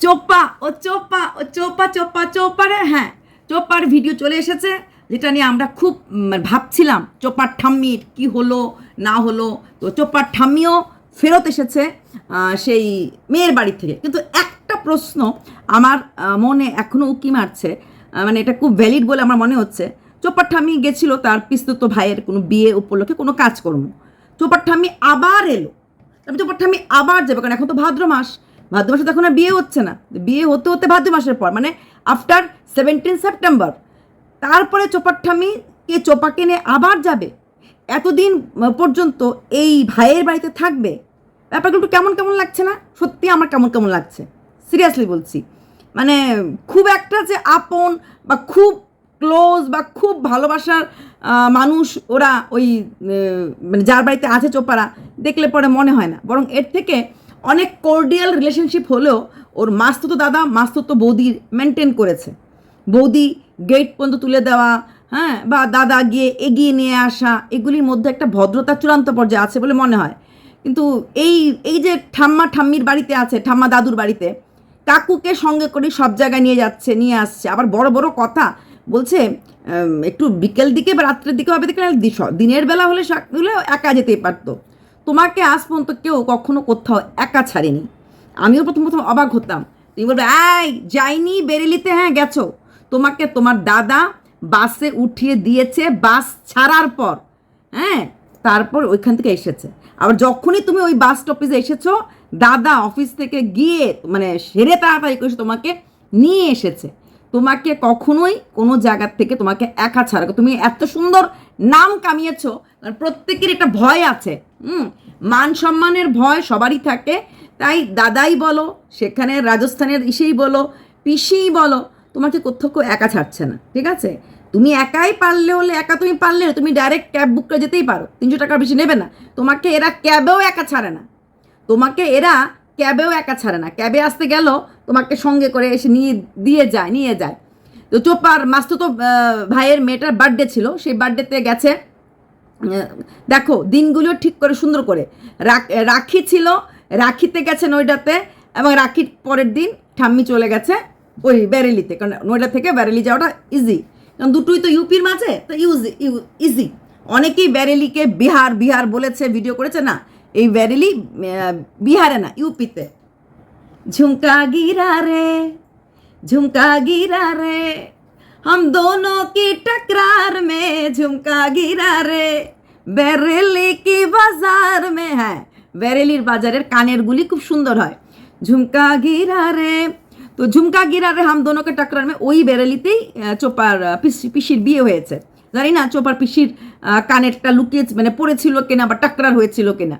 চোপ্পা ও চোপা ও চোপ্পা চোপা চোপ্পারে হ্যাঁ চোপার ভিডিও চলে এসেছে যেটা নিয়ে আমরা খুব উম, ভাবছিলাম চোপ্পার ঠাম্মির কি হলো না হলো তো চোপ্পার ঠাম্মিও ফেরত এসেছে সেই মেয়ের বাড়ি থেকে। কিন্তু একটা প্রশ্ন আমার মনে এখনও উকি মারছে মানে এটা খুব ভ্যালিড বলে আমার মনে হচ্ছে চোপ্পার ঠাম্মি গেছিল তার পিস্তুত ভাইয়ের কোনো বিয়ে উপলক্ষে কোনো কাজকর্ম। চোপ্পার ঠাম্মি আবার এলো। আমি চোপ্পার ঠাম্মি আবার যাবে কারণ এখন তো ভাদ্র মাস ভাদ্র মাসে তো এখন আর বিয়ে হচ্ছে না। বিয়ে হতে হতে ভাদ্র মাসের পর মানে আফটার সেভেন্টিন সেপ্টেম্বর তারপরে চোপাঠামি কে চোপাকে নিয়ে আবার যাবে। এতদিন পর্যন্ত এই ভাইয়ের বাড়িতে থাকবে। ব্যাপারগুলো একটু কেমন কেমন লাগছে না? সত্যি আমার কেমন কেমন লাগছে। সিরিয়াসলি বলছি। মানে খুব একটা যে আপন বা খুব ক্লোজ বা খুব ভালোবাসার মানুষ ওরা ওই মানে যার বাড়িতে আছে চোপারা, দেখলে পরে মনে হয় না। বরং এর থেকে অনেক কোর্ডিয়াল রিলেশনশিপ হলেও ওর মাস্তুতো দাদা, মাস্তুতো বৌদি মেনটেন করেছে। বৌদি গেট পর্যন্ত তুলে দেওয়া হ্যাঁ বা দাদা গিয়ে এগিয়ে নিয়ে আসা, এগুলির মধ্যে একটা ভদ্রতা চূড়ান্ত পর্যায়ে আছে বলে মনে হয়। কিন্তু এই এই যে ঠাম্মা ঠাম্মির বাড়িতে আছে, ঠাম্মা দাদুর বাড়িতে, কাকুকে সঙ্গে করে সব জায়গায় নিয়ে যাচ্ছে, নিয়ে আসছে। আবার বড় বড় কথা বলছে একটু বিকেল দিকে বা রাত্রের দিকে হবে দিনের বেলা হলে হলে একা যেতেই পারতো। তোমাকে আজ পর্যন্ত কেউ কখনো কোথাও একা ছাড়েনি। আমিও প্রথম প্রথম অবাক হতাম। তুমি বলবে এই যাইনি, বেরেলিতে হ্যাঁ গেছো। তোমাকে তোমার দাদা বাসে উঠিয়ে দিয়েছে বাস ছাড়ার পর। হ্যাঁ তারপর ওইখান থেকে এসেছে। আবার যখনই তুমি ওই বাস স্টপেজে এসেছ, দাদা অফিস থেকে গিয়ে মানে সেরে তাড়াতাড়ি করে তোমাকে নিয়ে এসেছে। তোমাকে কখনোই কোনো জায়গার থেকে তোমাকে একা ছাড়া তুমি এত সুন্দর নাম কামিয়েছো প্রত্যেকের একটা ভয় আছে। হুম, মান সম্মানের ভয় সবারই থাকে। তাই দাদাই বলো, সেখানে রাজস্থানের ইসেই বলো, পিসিই বলো তোমাকে কোথাও একা ছাড়ছে না, ঠিক আছে? তুমি একাই পারলে হলে একা তুমি পারলে তুমি ডাইরেক্ট ক্যাব বুক করে যেতেই পারো, তিনশো টাকার বেশি নেবে না। তোমাকে এরা ক্যাবেও একা ছাড়ে না। তোমাকে এরা ক্যাবেও একা ছাড়ে না। ক্যাবে আসতে গেল, তোমাকে সঙ্গে করে এসে নিয়ে, দিয়ে যায়, নিয়ে যায়। তো চোপার, মাস্তুতো ভাইয়ের মেয়েটার বার্থডে ছিল, সেই বার্থডেতে গেছে। দেখো, দিনগুলো ঠিক করে, সুন্দর করে। রাখি ছিল, রাখিতে গেছে নয়ডাতে, এবং রাখির পরের দিন ঠাম্মি চলে গেছে ওই ব্যারেলিতে, কারণ নয়ডা থেকে ব্যারেলি যাওয়াটা ইজি কারণ দুটোই তো ইউপির মাঝে, তো ইউজি ইজি অনেকেই ব্যারেলিকে বিহার বিহার বলেছে ভিডিও করেছে, না, এই ব্যারেলি বিহারে না, ইউপিতে। ঝুমকা গিরা রে, ঝুমকা গিরা রে हम दोनों की टकरार में झुमका गिरा रे বেরেলি কি বাজার মে হ্যাঁ বেরেলির বাজারের কানের গুলি খুব সুন্দর হয় ঝুমকা গিরা রে তো ঝুমকা গিরা রে হাম দোনোকে টাকরার মে ওই বেরেলিতেই আহ, চোপার আহ, পিসি- পিসির বিয়ে হয়েছে জানি না চোপার পিসির আহ, কানেরটা লুকিয়ে মানে পড়েছিল কিনা বা টাকরার হয়েছিল কিনা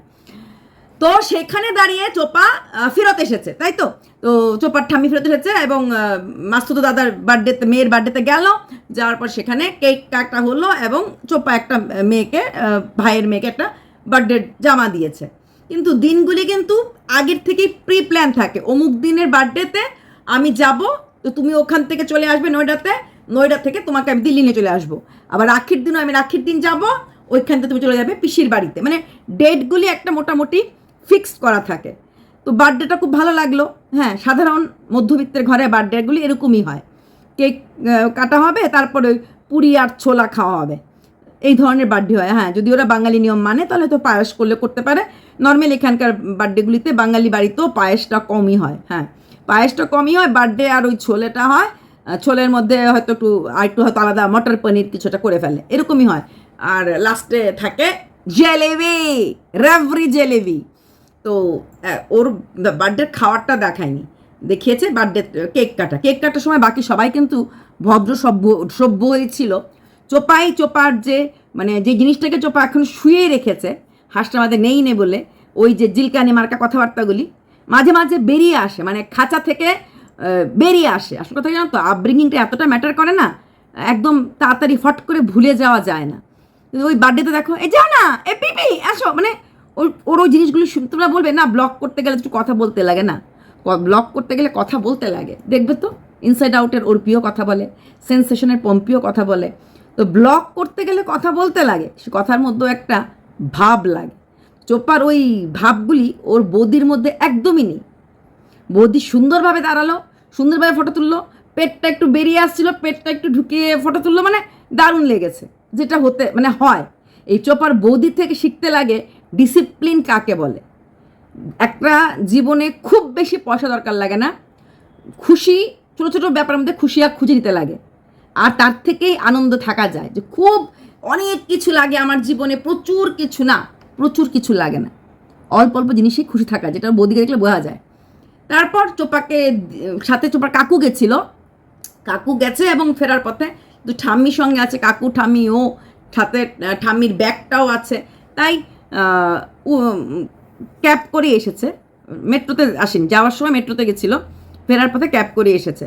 তো সেখানে দাঁড়িয়ে চোপা ফেরত এসেছে, তাই তো? তো চোপার ঠামি ফেরত এসেছে এবং মাস্তুতো দাদার বার্থডেতে মেয়ের বার্থডেতে গেল। যাওয়ার পর সেখানে কেক কাটা হলো এবং চোপা একটা মেয়েকে ভাইয়ের মেয়েকে একটা বার্থডে জামা দিয়েছে। কিন্তু দিনগুলি কিন্তু আগের থেকেই প্রি প্ল্যান থাকে। অমুক দিনের বার্থডেতে আমি যাব, তো তুমি ওখান থেকে চলে আসবে নয়ডাতে, নয়ডা থেকে তোমাকে আমি দিল্লি নিয়ে চলে আসব। আবার রাখির দিনও আমি রাখির দিন যাব, ওইখান থেকে তুমি চলে যাবে পিসির বাড়িতে। মানে ডেটগুলি একটা মোটামুটি ফিক্সড করা থাকে। তো বার্থডেটা খুব ভালো লাগল। হ্যাঁ সাধারণ মধ্যবিত্তের ঘরে বার্থডেগুলি এরকমই হয়। কেক কাটা হবে, তারপরে পুরি আর ছোলা খাওয়া হবে। এই ধরনের বার্থডে হয়। হ্যাঁ যদি ওরা বাঙালি নিয়ম মানে তাহলে তো পায়েস করলে করতে পারে। নর্মাল এখানকার বার্থডেগুলিতে বাঙালি বাড়িতেও পায়েসটা কমই হয়। হ্যাঁ পায়েসটা কমই হয় বার্থডে আর ওই ছোলেটা হয়। ছোলের মধ্যে হয়তো একটু, আর একটু হয়তো আলাদা মটর পনির কিছুটা করে ফেলে। এরকমই হয়। আর লাস্টে থাকে জেলেবি রাবড়ি জেলেবি। তো ওর বার্থডে খাওয়ারটা দেখায়নি। দেখিয়েছে বার্থডে কেক কাটা। কেক কাটার সময় বাকি সবাই কিন্তু ভদ্র সভ্য সভ্য হয়েছিল চোপাই, চোপার যে মানে যে জিনিসটাকে চোপা এখন শুয়ে রেখেছে, হাঁসটা আমাদের নেই নে বলে, ওই যে জিলকানি মার্কা কথাবার্তাগুলি, মাঝে মাঝে বেরিয়ে আসে মানে খাঁচা থেকে বেরিয়ে আসে। আসল কথা জানো তো? আপব্রিঙ্গিংটা এতটা ম্যাটার করে না, একদম তাড়াতাড়ি ফট করে ভুলে যাওয়া যায় না। ওই বার্থডেতে দেখো, এ যাও না, এ পিপি আসো মানে ওর ওর ওই জিনিসগুলো তোমরা বলবে, না ব্লক করতে গেলে একটু কথা বলতে লাগে না। ব্লক করতে গেলে কথা বলতে লাগে। দেখবে তো? ইনসাইড আউটের ওরপিও কথা বলে সেন্সেশনের পম্পিও কথা বলে। তো ব্লক করতে গেলে কথা বলতে লাগে। সে কথার মধ্যেও একটা ভাব লাগে। চোপার ওই ভাবগুলি ওর বৌদির মধ্যে একদমই নেই। বৌদি সুন্দরভাবে দাঁড়াল, সুন্দরভাবে ফটো তুললো, পেটটা একটু বেরিয়ে আসছিল, পেটটা একটু ঢুকিয়ে ফটো তুললো মানে দারুণ লেগেছে। যেটা হতে মানে হয়। এই চোপার বৌদি থেকে শিখতে লাগে ডিসিপ্লিন কাকে বলে? একটা জীবনে খুব বেশি পয়সা দরকার লাগে না। খুশি, ছোটো ছোটো ব্যাপারের মধ্যে খুশি আর খুঁজে নিতে লাগে। আর তার থেকেই আনন্দ থাকা যায় যে খুব অনেক কিছু লাগে আমার জীবনে, প্রচুর কিছু না, প্রচুর কিছু লাগে না। অল্প অল্প জিনিসেই খুশি থাকা যেটা বৌদিকে দেখলে বোঝা যায়। তারপর চোপাকে, সাথে চোপার কাকু গেছিল। কাকু গেছে এবং ফেরার পথে তো ঠাম্মির সঙ্গে আছে, কাকু, ঠাম্মি, ও, সাথে ঠাম্মির ব্যাগটাও আছে। তাই ক্যাব করে এসেছে। মেট্রোতে আসেনি, যাওয়ার সময় মেট্রোতে গেছিল, ফেরার পথে ক্যাব করে এসেছে।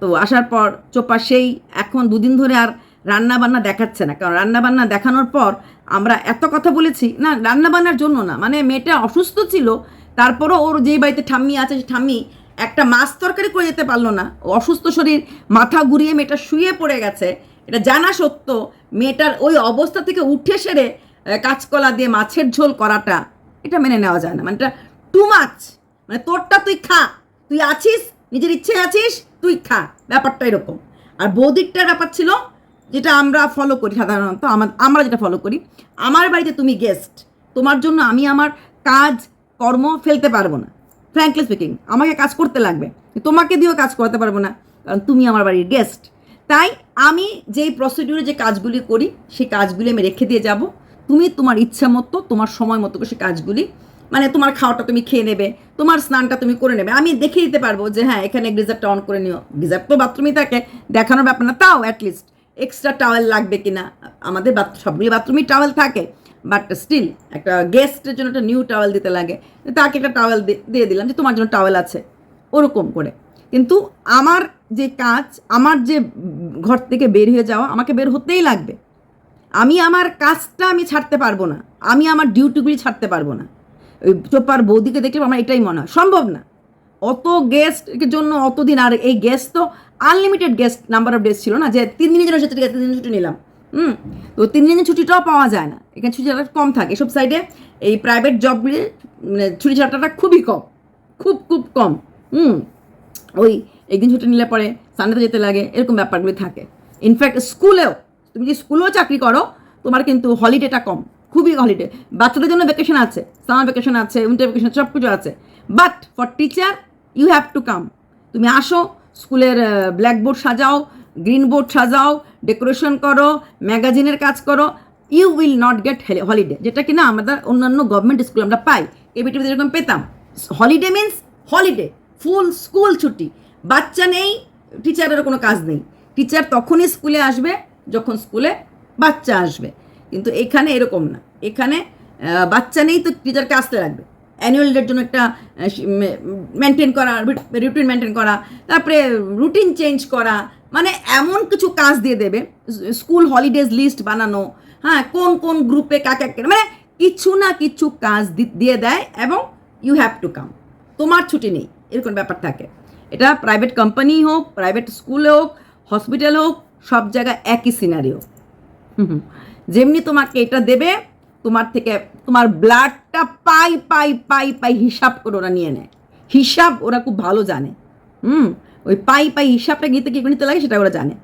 তো আসার পর চোপা সেই এখন দুদিন ধরে আর রান্না বান্না দেখাচ্ছে না, কারণ রান্না বান্না দেখানোর পর আমরা এত কথা বলেছি, না রান্না বান্নার জন্য না মানে মেয়েটা অসুস্থ ছিল, তারপরও ওর যেই বাড়িতে ঠাম্মি আছে সেই ঠাম্মি একটা মাছ তরকারি করে যেতে পারল না অসুস্থ শরীর, মাথা ঘুরিয়ে মেয়েটা শুয়ে পড়ে গেছে, এটা জানা সত্য, মেয়েটার ওই অবস্থা থেকে উঠে সেরে কাঁচকলা দিয়ে মাছের ঝোল করাটা, এটা মেনে নেওয়া যায় না। মানে এটা টু মাছ মানে তোরটা তুই খা। তুই আছিস, নিজের ইচ্ছে আছিস, তুই খা। ব্যাপারটা এরকম। আর বৌদিকটার ব্যাপার ছিল, যেটা আমরা ফলো করি সাধারণত, আমার, আমরা যেটা ফলো করি, আমার বাড়িতে তুমি গেস্ট তোমার জন্য আমি আমার কাজ, কর্ম ফেলতে পারব না। ফ্র্যাঙ্কলি স্পিকিং আমাকে কাজ করতে লাগবে। তোমাকে দিয়েও কাজ করতে পারব না, কারণ তুমি আমার বাড়ির গেস্ট তাই আমি যেই প্রসিডিউরে যে কাজগুলি করি, সেই কাজগুলি আমি রেখে দিয়ে যাব। তুমি তোমার ইচ্ছা মতো, তোমার সময় মতো সেই কাজগুলি মানে তোমার খাওয়াটা তুমি খেয়ে নেবে, তোমার স্নানটা তুমি করে নেবে। আমি দেখে দিতে পারব যে হ্যাঁ এখানে গিজারটা অন করে নিও। গিজার তো বাথরুমই থাকে, দেখানোর ব্যাপার না, তাও অ্যাটলিস্ট এক্সট্রা টাওয়েল লাগবে কিনা। আমাদের বাথ, সবগুলি বাথরুমই টাওয়েল থাকে বাট স্টিল একটা গেস্টের জন্য একটা নিউ টাওয়েল দিতে লাগে। তাকে একটা টাওয়েল দিয়ে দিলাম যে, তোমার জন্য টাওয়েল আছে। ওরকম করে। কিন্তু আমার যে কাজ, আমার যে ঘর থেকে বের হয়ে যাওয়া, আমাকে বের হতেই লাগবে। আমি আমার কাজটা আমি ছাড়তে পারব না। আমি আমার ডিউটিগুলি ছাড়তে পারব না। ওই চোপার বৌদিকে দেখলে আমার এটাই মনে হয়। সম্ভব না। অত গেস্টের জন্য অতদিন আর এই গেস্ট তো unlimited guest number of days ছিল না, যে তিন দিনের জন্য সেটা তিন দিন ছুটি নিলাম। হুম? তো তিন দিনের ছুটিটাও পাওয়া যায় না। এখানে ছুটি ছাড়াটা কম থাকে। এসব সাইডে এই প্রাইভেট জবগুলি মানে ছুটি ছাড়াটা খুবই কম। খুব খুব কম। হুম? ওই একদিন ছুটি নিলে পরে সানডেতে যেতে লাগে, এরকম ব্যাপারগুলি থাকে। ইনফ্যাক্ট স্কুলেও তুমি যদি স্কুলেও চাকরি করো? তোমার কিন্তু হলিডেটা কম। খুবই হলিডে বাচ্চাদের জন্য ভ্যাকেশন আছে সামার ভ্যাকেশন আছে উইন্টার ভ্যাকেশন সব কিছু আছে। But for teacher you have to come তুমি আসো, স্কুলের ব্ল্যাকবোর্ড সাজাও গ্রিন বোর্ড সাজাও ডেকোরেশন করো ম্যাগাজিনের কাজ করো you will not get holiday যেটা কিনা আমাদের অন্যান্য গভর্নমেন্ট স্কুল আমরা পাই। এবিটিভিতে যেরকম পেতাম। Holiday means holiday full school ছুটি। বাচ্চা নেই টিচারের কোনো কাজ নেই। টিচার তখনই স্কুলে আসবে যখন স্কুলে বাচ্চা আসবে। কিন্তু এখানে এরকম না। এখানে বাচ্চা নেই তো টিচারকে আসতে লাগবে। অ্যানুয়াল ডের জন্য একটা মেনটেন করা রুটিন মেনটেন করা, তারপরে রুটিন চেঞ্জ করা মানে এমন কিছু কাজ দিয়ে দেবে স্কুল হলিডেজ লিস্ট বানানো হ্যাঁ কোন কোন গ্রুপে কাকে মানে কিছু না কিছু কাজ দিয়ে দেয় এবং ইউ হ্যাভ টু কাম তোমার ছুটি নেই, এরকম ব্যাপার থাকে। এটা প্রাইভেট কোম্পানি হোক প্রাইভেট স্কুল হোক হসপিটাল হোক সব জায়গায় একই সিনারিও। যেমনি তোমাকে এটা দেবে, তোমার থেকে, তোমার ব্লাডটা পাই পাই পাই পাই হিসাব করে ওরা নিয়ে নেয়। হিসাব ওরা খুব ভালো জানে। হুম, ওই পাই পাই হিসাবটা গীতে কী নিতে লাগে সেটা ওরা জানে।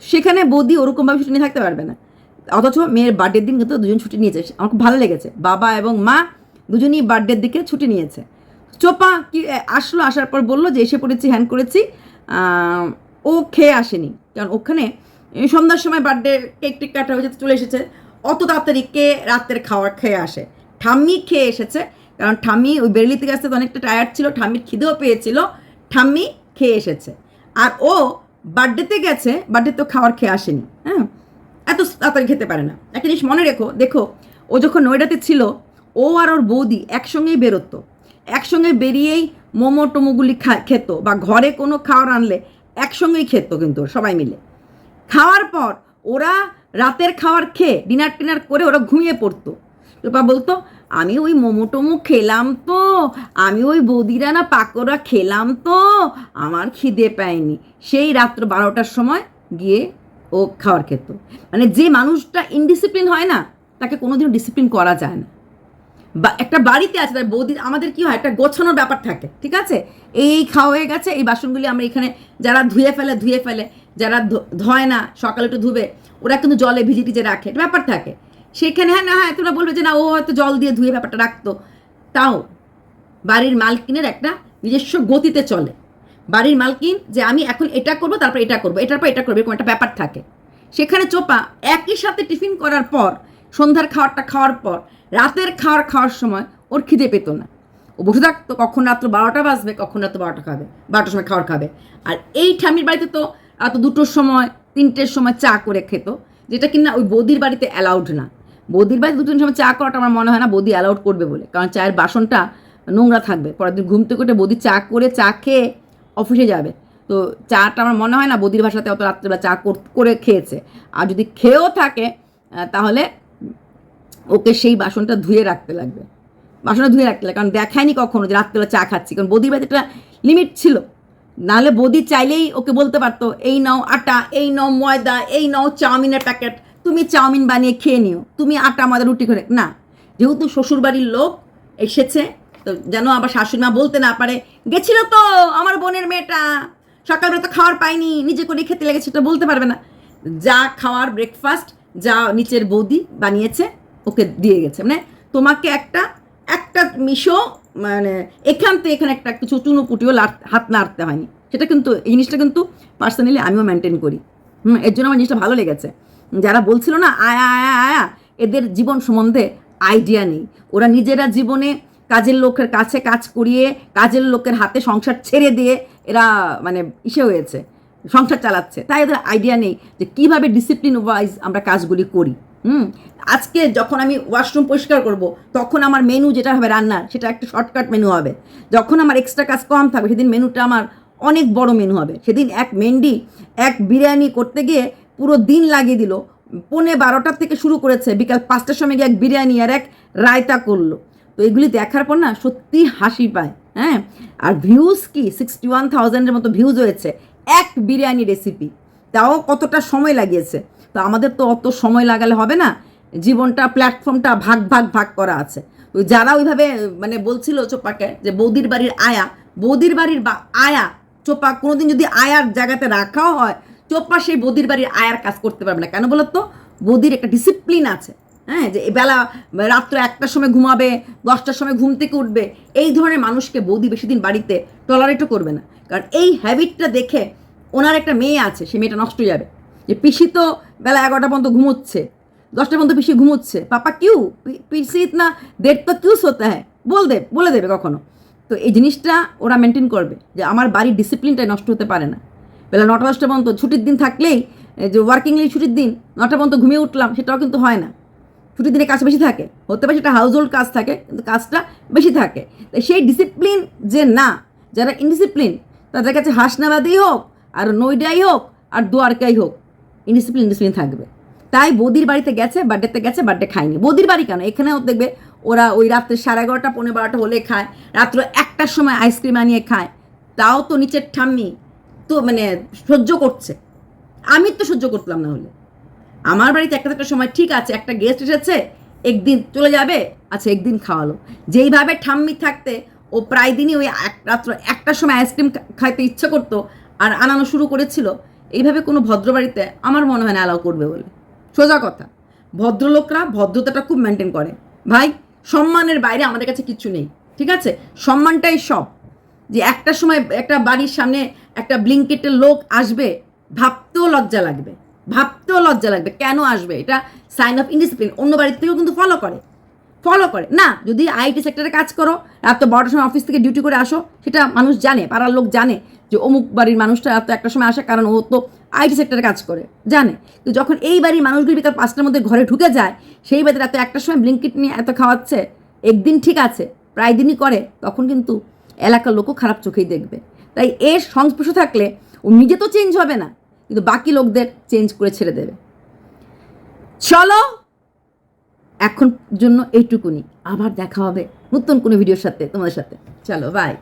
সেখানে বৌদি ওরকমভাবে ছুটি নিয়ে থাকতে পারবে না। অথচ মেয়ের বার্থডের দিন কিন্তু দুজন ছুটি নিয়েছে। আমার খুব ভালো লেগেছে। বাবা এবং মা দুজনই বার্থডের দিকে ছুটি নিয়েছে। চোপা কি আসলো, আসার পর বলল যে, এসে পড়েছি হ্যান করেছি। ও খেয়ে আসেনি। কারণ ওখানে সন্ধ্যার সময় বার্থডে কেক টেক কাটা হয়েছে, চলে এসেছে। অত তাড়াতাড়ি কে রাতের খাবার খেয়ে আসে? ঠাম্মি খেয়ে এসেছে, কারণ ঠাম্মি ওই বেরলি থেকে আসতে তো অনেকটা টায়ার্ড ছিল, ঠাম্মির খিদেও পেয়েছিল, ঠাম্মি খেয়ে এসেছে। আর ও বার্থডেতে গেছে বার্থডে তো খাবার খেয়ে আসেনি হ্যাঁ? এত তাড়াতাড়ি খেতে পারে না। একটা জিনিস মনে রেখো, দেখো, ও যখন নয়ডাতে ছিল, ও আর ওর বৌদি একসঙ্গেই বেরোতো। একসঙ্গে বেরিয়েই মোমো টোমোগুলি খা, খেত বা ঘরে কোনো খাবার আনলে একসঙ্গেই খেত কিন্তু সবাই মিলে। খাওয়ার পর ওরা রাতের খাবার খেয়ে ডিনার টিনার করে ওরা ঘুমিয়ে পড়তো। রূপা বলতো, আমি ওই মোমো টোমো খেলাম তো, আমি ওই বৌদিরা না পাকোড়া খেলাম তো, আমার খিদে পায়নি। সেই রাত্র বারোটার সময় গিয়ে ও খাওয়ার খেত। মানে যে মানুষটা ইনডিসিপ্লিন হয় না, তাকে কোনোদিনও ডিসিপ্লিন করা যায় না। একটা বাড়িতে আছে, তার বৌদি, আমাদের কি হয়, একটা গোছানোর ব্যাপার থাকে, ঠিক আছে? এই খাওয়া হয়ে গেছে, এই বাসনগুলি আমরা এখানে যারা ধুয়ে ফেলে ধুয়ে ফেলে, যারা ধোয় না, সকালে একটু ধুবে, ওরা কিন্তু জলে ভিজে টিজে রাখে ব্যাপার থাকে। সেখানে হ্যাঁ না হ্যাঁ তোমরা বলবে যে, না, ও হয়তো জল দিয়ে ধুয়ে ব্যাপারটা রাখতো। তাও বাড়ির মালকিনের একটা নিজস্ব গতিতে চলে। বাড়ির মালকিন যে, আমি এখন এটা করব, তারপর এটা করব, এটার পর এটা করব, এরকম একটা ব্যাপার থাকে। সেখানে চোপা একই সাথে টিফিন করার পর, সন্ধ্যার খাবারটা খাওয়ার পর রাতের খাওয়ার খাওয়ার সময় ওর খিদে পেত না। ও বসে থাকতো, কখন রাত্র বারোটা বাজবে, কখন রাত্র বারোটা খাবে, বারোটার সময় খাওয়ার খাবে। আর এই ঠামির বাড়িতে তো রাত দুটোর সময়, তিনটের সময় চা করে খেত, যেটা কিনা ওই বৌদির বাড়িতে অ্যালাউড না। বৌদির বাড়িতে দুটোর সময় চা করাটা আমার মনে হয় না বৌদি অ্যালাউড করবে বলে, কারণ চায়ের বাসনটা নোংরা থাকবে। পরের দিন ঘুম থেকে উঠে বৌদি চা করে চা খেয়ে অফিসে যাবে। তো চাটা আমার মনে হয় না বৌদির বাসাতে অত রাত্রেবেলা চা করে খেয়েছে। আর যদি খেয়েও থাকে তাহলে ওকে সেই বাসনটা ধুয়ে রাখতে লাগবে। বাসনটা ধুয়ে রাখতে লাগবে, কারণ দেখায়নি কখনো যে রাত্রেবেলা চা খাচ্ছি, কারণ বৌদির বাড়িতে একটা লিমিট ছিল। নাহলে বৌদি চাইলেই ওকে বলতে পারতো, এই নাও আটা, এই নাও ময়দা, এই নাও চাউমিনের প্যাকেট তুমি চাউমিন বানিয়ে খেয়ে নিও, তুমি আটা আমাদের রুটি করে না। যেহেতু শ্বশুরবাড়ির লোক এসেছে, তো যেন আবার শাশুড়ি মা বলতে না পারে, গেছিল তো আমার বোনের মেয়েটা, সকালবেলা তো খাওয়ার পায়নি, নিজে করে খেতে লেগেছে। সেটা বলতে পারবে না। যা খাওয়ার ব্রেকফাস্ট যা নিচের বৌদি বানিয়েছে ওকে দিয়ে গেছে। মানে তোমাকে একটা একটা মিশো মানে এখান থেকে এখানে একটা কিছু চুনো পুটিও লাড়- হাত নাড়তে হয়নি। সেটা কিন্তু, এই জিনিসটা কিন্তু পার্সোনালি আমিও মেনটেন করি। হুম, এর জন্য আমার জিনিসটা ভালো লেগেছে। যারা বলছিল না, আয়া আয়া আয়া, এদের জীবন সম্বন্ধে আইডিয়া নেই। ওরা নিজেরা জীবনে কাজের লোকের কাছে কাজ করিয়ে, কাজের লোকের হাতে সংসার ছেড়ে দিয়ে এরা মানে ইসে হয়েছে, সংসার চালাচ্ছে। তাই এদের আইডিয়া নেই যে কীভাবে ডিসিপ্লিন ওয়াইজ আমরা কাজগুলি করি। হুম, আজকে যখন আমি ওয়াশরুম পরিষ্কার করব, তখন আমার মেনু যেটা হবে রান্নার, সেটা একটা শর্টকাট মেনু হবে। যখন আমার এক্সট্রা কাজ কম থাকবে, সেদিন মেনুটা আমার অনেক বড় মেনু হবে। সেদিন এক মেন্ডি এক বিরিয়ানি করতে গিয়ে পুরো দিন লাগিয়ে দিল। পৌনে বারোটার থেকে শুরু করেছে, বিকাল পাঁচটার সময় গিয়ে এক বিরিয়ানি আর এক রায়তা করল। তো এগুলি দেখার পর না সত্যি হাসি পায় হ্যাঁ? আর ভিউজ কি? সিক্সটি ওয়ান থাউজেন্ডের মতো ভিউজ হয়েছে। এক বিরিয়ানি রেসিপি তাও কতটা সময় লাগিয়েছে? তো আমাদের তো অত সময় লাগালে হবে না। জীবনটা প্ল্যাটফর্মটা ভাগ ভাগ ভাগ করা আছে। তো যারা ওইভাবে মানে বলছিল চোপাকে যে বৌদির বাড়ির আয়া, বৌদির বাড়ির বা, আয়া, চোপা কোনোদিন যদি আয়ার জায়গাতে রাখাও হয়, চোপা সেই বৌদির বাড়ির আয়ার কাজ করতে পারবে না। কেন বলো তো বৌদির একটা ডিসিপ্লিন আছে। হ্যাঁ যে বেলা, রাত্র একটার সময় ঘুমাবে, দশটার সময় ঘুম থেকে উঠবে, এই ধরনের মানুষকে বৌদি বেশি দিন বাড়িতে টলারেটও করবে না। কারণ এই হ্যাবিটটা দেখে ওনার একটা মেয়ে আছে, সে মেয়েটা নষ্ট হয়ে যাবে। যে পিসি তো বেলা এগারোটা পর্যন্ত ঘুমোচ্ছে, দশটা পর্যন্ত পিসি ঘুমোচ্ছে। পাপা, কিউ? পিসি না, দেড় তো কিউস হতে হ্যাঁ। বল দে, বলে দেবে কখনো। তো এই জিনিসটা ওরা মেনটেন করবে যে আমার বাড়ির ডিসিপ্লিনটাই নষ্ট হতে পারে না। বেলা নটা দশটা পর্যন্ত ছুটির দিন থাকলেই যে ওয়ার্কিংলি ছুটির দিন, নটা পর্যন্ত ঘুমিয়ে উঠলাম, সেটাও কিন্তু হয় না। ছুটির দিনে কাজ বেশি থাকে, হতে পারে সেটা হাউস হোল্ড কাজ থাকে, কিন্তু কাজটা বেশি থাকে। তাই সেই ডিসিপ্লিন যে না, যারা ইনডিসিপ্লিন তাদের কাছে হাসনাবাদেই হোক, আর নৈডাই হোক, আর দুয়ারকাই হোক ইনডিসিপ্লিন ইনডিসিপ্লিন থাকবে। তাই বৌদির বাড়িতে গেছে বার্থডেতে গেছে বার্থডে খায়নি। বৌদির বাড়ি কেন? এখানেও দেখবে ওরা ওই রাত্রে সাড়ে এগারোটা পনেরো বারোটা হলে খায়, রাত্র একটার সময় আইসক্রিম আনিয়ে খায়। তাও তো নিচের ঠাম্মি তো মানে সহ্য করছে। আমি তো সহ্য করতাম না হলে। আমার বাড়িতে একটা একটা সময় ঠিক আছে, একটা গেস্ট এসেছে, একদিন চলে যাবে আচ্ছা একদিন খাওয়ালো। যেইভাবে ঠাম্মি থাকতে, ও প্রায় দিনই ওই এক, রাত্র একটার সময় আইসক্রিম খাইতে ইচ্ছে করতো, আর আনানো শুরু করেছিল এইভাবে কোনো ভদ্র বাড়িতে আমার মনে হয় না অ্যালাউ করবে বলে। সোজা কথা, ভদ্রলোকরা ভদ্রতাটা খুব মেনটেন করে। ভাই, সম্মানের বাইরে আমাদের কাছে কিচ্ছু নেই, ঠিক আছে? সম্মানটাই সব। যে একটা সময় একটা বাড়ির সামনে একটা ব্লিঙ্কেটের লোক আসবে, ভাবতেও লজ্জা লাগবে। ভাবতেও লজ্জা লাগবে, কেন আসবে? এটা সাইন অফ ইনডিসিপ্লিন অন্য বাড়ির থেকেও কিন্তু ফলো করে। ফলো করে। না, যদি আইটি সেক্টরে কাজ করো, রাত বারোটার সময় অফিস থেকে ডিউটি করে আসো, সেটা মানুষ জানে, পাড়ার লোক জানে। যে অমুক বাড়ির মানুষটা এত একটা সময় আসে, কারণ ও তো আইটি সেক্টরে কাজ করে, জানে। কিন্তু যখন এই বাড়ির মানুষগুলি বিকাল পাঁচটার মধ্যে ঘরে ঢুকে যায়, সেই বাড়িতে রাতে একটার সময় ব্লিঙ্কিট নিয়ে এত খাওয়াচ্ছে, একদিন ঠিক আছে, প্রায় দিনই করে, তখন কিন্তু এলাকার লোকও খারাপ চোখেই দেখবে। তাই এর সংস্পর্শ থাকলে ও নিজে তো চেঞ্জ হবে না, কিন্তু বাকি লোকদের চেঞ্জ করে ছেড়ে দেবে। চলো, এখন জন্য এইটুকুনি। আবার দেখা হবে নতুন কোনো ভিডিওর সাথে তোমাদের সাথে। চলো বাই